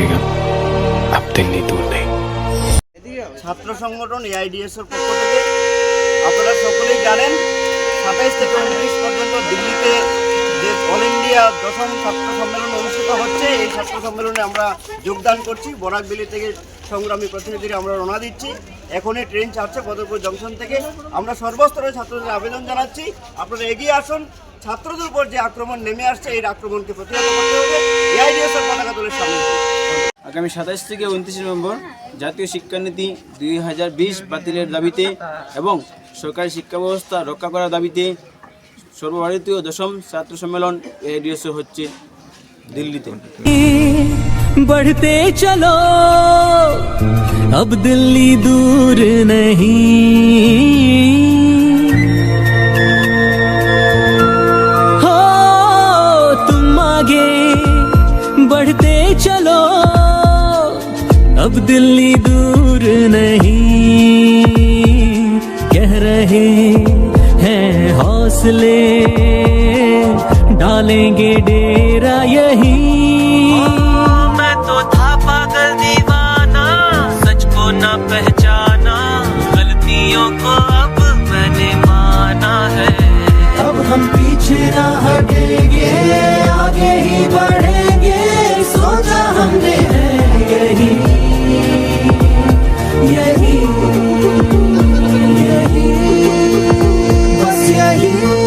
বেগম আপনি দিল্লি দূর নেই। ছাত্র সংগঠন এআইডিএস এর পক্ষ থেকে আপনারা সকলেই জানেন, সাতাইশ থেকে উনত্রিশ পর্যন্ত দিল্লিতে যে অল ইন্ডিয়া দশম ছাত্র সম্মেলন অনুষ্ঠিত হচ্ছে, এই ছাত্র সম্মেলনে আমরা যোগদান করছি। বরাকবেলি থেকে সংগ্রামী প্রতিনিধিরা আমরা রওনা দিচ্ছি। এখনই ট্রেন ছাড়ছে বদরপুর জংশন থেকে। আমরা সর্বস্তরের ছাত্রদের আবেদন জানাচ্ছি। আপনারা এগিয়ে আসুন। ছাত্রদের উপর যে আক্রমণ নেমে আসছে, এই আক্রমণকে প্রতিহত করতে হবে। আগামী সাতাশ থেকে উনত্রিশে নভেম্বর জাতীয় শিক্ষানীতি দুই হাজার বিশ বাতিলের দাবিতে এবং সরকারি শিক্ষা ব্যবস্থা রক্ষা করার দাবিতে সর্বভারতীয় দশম ছাত্র সম্মেলন এডিএস হচ্ছে দিল্লিতে बढ़ते चलो अब दिल्ली दूर नहीं अब दिल्ली दूर नहीं। कह रहे हैं हौसले डालेंगे डेरा यही। हाँ, मैं तो था पागल दीवाना सच को ना पहचाना गलतियों को अब मैंने माना है। अब हम पीछे ना हटेंगे आगे ही बढ़ you.